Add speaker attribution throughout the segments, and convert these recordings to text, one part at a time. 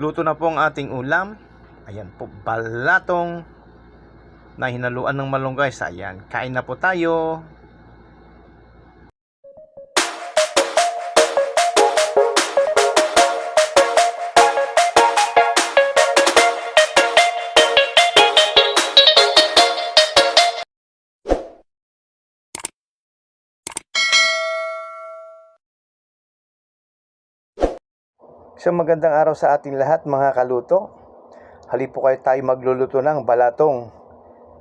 Speaker 1: Luto na po ang ating ulam. Ayan po, balatong na hinaluan ng malunggay. Ayan, kain na po tayo. So magandang araw sa ating lahat mga kaluto. Halip po kayo tayo magluluto ng balatong.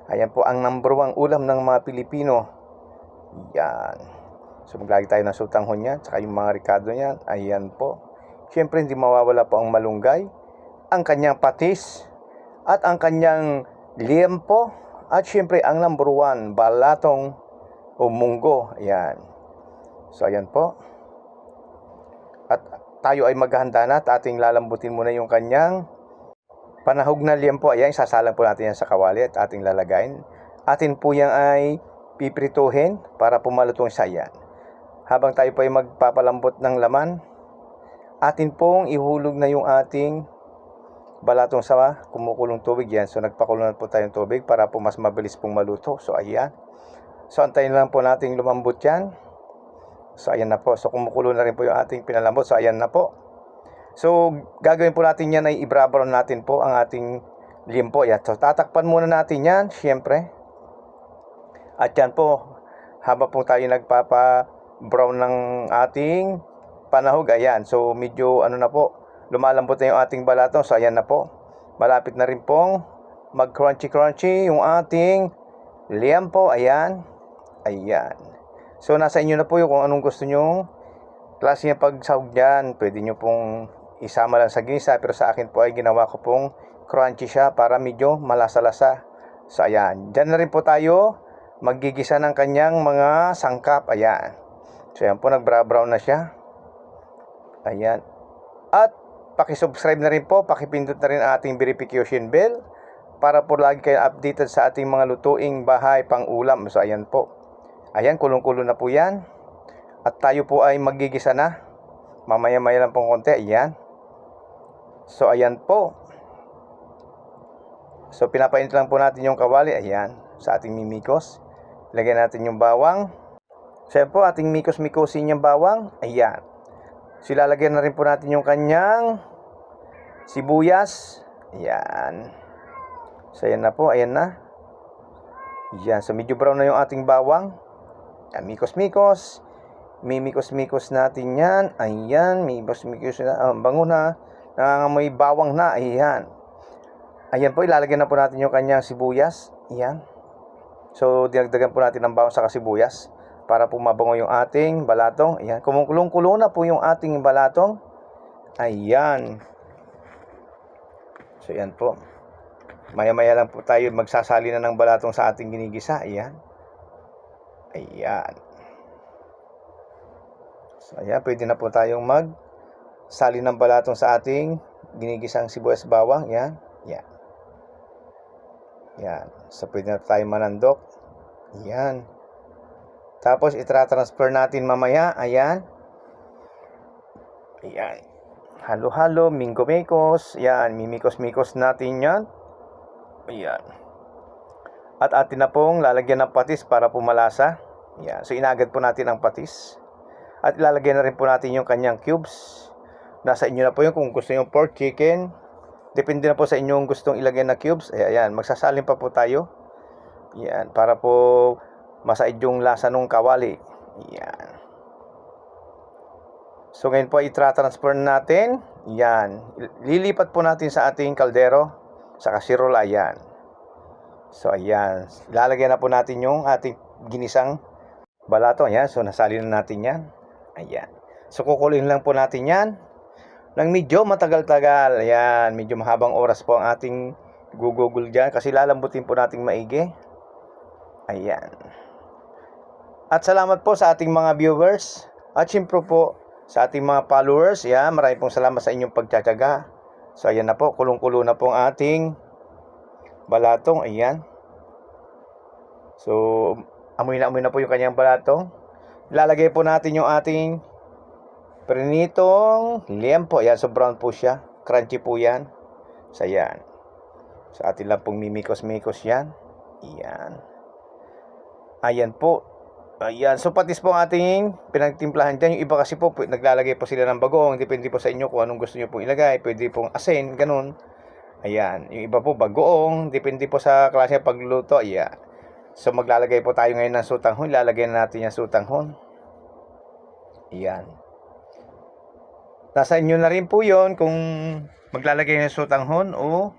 Speaker 1: Ayan po ang number one ulam ng mga Pilipino. Yan. So maglagi tayo ng sutanghon yan, tsaka yung mga ricado niyan. Ayan po. Siyempre hindi mawawala po ang malunggay, ang kanyang patis, at ang kanyang liempo, at siyempre ang number one, balatong o munggo. Ayan. So ayan po. At tayo ay maghahanda na at ating lalambutin muna yung kanyang panahog na liempo. Ayan, sasalang po natin yan sa kawali at ating lalagayin. Atin po yan ay piprituhin para pumalutong sa yan. Habang tayo po ay magpapalambot ng laman, atin pong ihulog na yung ating balatong sa kumukulong tubig yan. So nagpakulo na po tayong tubig para po mas mabilis pong maluto. So ayan. So antayin lang po nating lumambot yan. So, ayan na po. So, kumukulo na rin po yung ating pinalambot. So, ayan na po. So, gagawin po natin yan ay i-brown natin po ang ating limpo. Yan. So, tatakpan muna natin yan, syempre. At yan po, habang po tayo nagpapa-brown ng ating panahog, ayan. So, medyo ano na po, lumalambot na yung ating balatong. So, ayan na po. Malapit na rin pong mag-crunchy-crunchy yung ating liempo. Ayan. Ayan. So, nasa inyo na po yung kung anong gusto nyo. Klase yung pagsahog dyan. Pwede nyo pong isama lang sa ginisa. Pero sa akin po ay ginawa ko pong crunchy siya para medyo malasa-lasa. So, ayan. Dyan na rin po tayo magigisa ng kanyang mga sangkap. Ayan. So, ayan po. Nagbra-brown na siya. Ayan. At, pakisubscribe na rin po. Pakipindot na rin ang ating verification bell para po lagi kayo updated sa ating mga lutuing bahay pang ulam. So, ayan po. Ayan, kulong-kulo na po yan. At tayo po ay magigisa na. Mamaya-maya lang pong konti. Ayan. So, ayan po. So, pinapainit lang po natin yung kawali. Ayan. Sa ating mimikos. Lagyan natin yung bawang. So, po, ating mikos-mikosin yung bawang. Ayan. So, ilalagyan na rin po natin yung kanyang sibuyas. Ayan. So, ayan na po. Ayan na. Ayan. So, medyo brown na yung ating bawang. Yan, mikos-mikos. Mimikos-mikos natin yan. Ayan, mimikos-mikos na. Ah, bango na. Nangangamoy bawang na. Ayan. Ayan po, ilalagyan na po natin yung kanyang sibuyas. Ayan. So, dinagdagan po natin ng bawang sa sibuyas para po mabango yung ating balatong. Ayan, kumukulong-kulo na po yung ating balatong. Ayan. So, ayan po. Maya-maya lang po tayo magsasali na ng balatong sa ating ginigisa. Ayan. Ayan. So, ayan, pwede na po tayong mag sali ng balatong sa ating ginigisang sibuyas bawang. Ayan. Ayan. Ayan. So, pwede na tayong manandok. Ayan. Tapos, itra-transfer natin mamaya. Ayan. Ayan. Halo-halo, minggo-mikos. Ayan, mimikos-mikos natin yan. Ayan. At atin na pong lalagyan ng patis para pumalasa. Yan. So inagad po natin ang patis. At ilalagyan na rin po natin yung kanyang cubes. Nasa inyo na po yung kung gusto yung pork chicken. Depende na po sa inyong gustong ilagay na cubes. Eh, ayan, magsasalin pa po tayo. Yan, para po masaid yung lasa ng kawali. Yan. So ngayon po i-transfer natin. Yan. Lilipat po natin sa ating kaldero sa kasirola. Yan. So, ayan. Ilalagyan na po natin yung ating ginisang balato. Ayan. So, nasali na natin yan. Ayan. So, kukulin lang po natin yan. Nang medyo matagal-tagal. Ayan. Medyo mahabang oras po ang ating gugugol dyan. Kasi lalambutin po nating maigi. Ayan. At salamat po sa ating mga viewers. At syempre po sa ating mga followers. Ayan. Maraming pong salamat sa inyong pagtsatsaga. So, ayan na po. Kulong-kulo na po ang ating balatong, ayan. So, amoy na amoy na po yung kanyang balatong. Lalagay po natin yung ating prinitong liempo. Ayan, so brown po siya. crunchy po yan. Sa yan. Sa atin lang pong mimikos-mikos yan. Yan. Ayan po. Ayan. So patis po ang ating pinagtimplahan dyan. Yung iba kasi po, naglalagay po sila ng bagoong. Depende po sa inyo kung anong gusto nyo pong ilagay. Pwede pong asin, ganun. Ayan. Yung iba po bagoong. Depende po sa klase ng pagluluto. Ayan. So maglalagay po tayo ngayon ng sutanghon. Ilalagay na natin yung sutanghon. Ayan. Nasa inyo na rin po yon kung maglalagay ng sutanghon o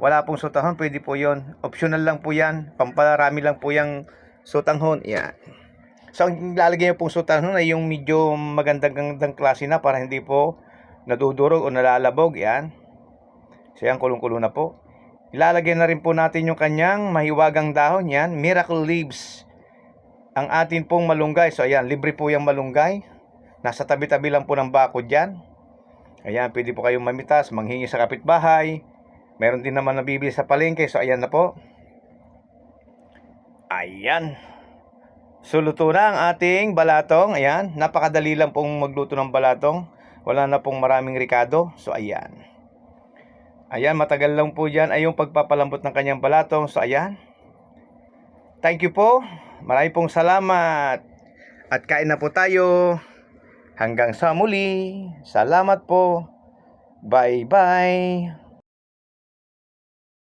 Speaker 1: wala pong sutanghon, pwede po yon. Optional lang po yan. Pamparami lang po yung sutanghon. Yan. So, ang lalagay nyo pong sutanghon ay yung medyo magandang-gandang klase na para hindi po nadudurog o nalalabog. Yan. So, yan, kulong-kulo na po. Ilalagay na rin po natin yung kanyang mahiwagang dahon. Yan, miracle leaves. Ang atin pong malunggay. So, ayan, libre po yung malunggay. Nasa tabi-tabi lang po ng bakod yan. Ayan, pwede po kayong mamitas, manghingi sa kapitbahay. Meron din naman nabibili sa palengke. So, ayan na po. Ayan. So, luto na ang ating balatong. Ayan. Napakadali lang pong magluto ng balatong. Wala na pong maraming rikado. So, ayan. Ayan, matagal lang po dyan ay yung pagpapalambot ng kanyang balatong. So, ayan. Thank you po. Marami pong salamat. At kain na po tayo. Hanggang sa muli. Salamat po. Bye-bye.